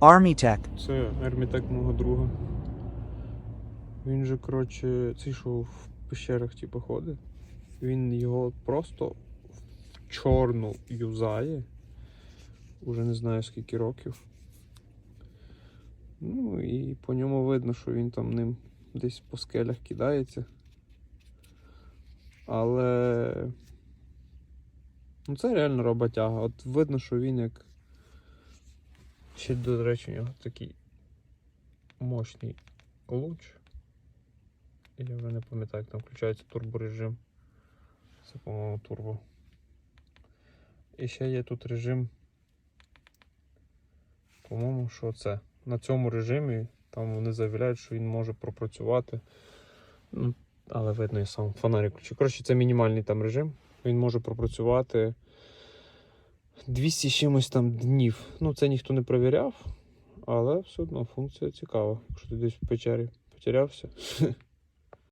Army Це ермітек мого друга. Він же, коротше, цей що в пещерах типу, ходить. Він його просто в чорну юзає. Уже не знаю скільки років. Ну і по ньому видно, що він там ним десь по скелях кидається. Але. Ну це реально роботяга. От видно, що він як. Ще, до речі, у нього такий мощний луч. Я вже не пам'ятаю, як там включається турборежим. Це, по-моєму, турбо. І ще є тут режим. По-моєму, що це. На цьому режимі там вони заявляють, що він може пропрацювати. Ну, але видно, я сам фонарик. Коротше, це мінімальний там режим. Він може пропрацювати 200 чимось там днів. Ну, це ніхто не провіряв, але все одно функція цікава. Якщо ти десь в печері потерявся,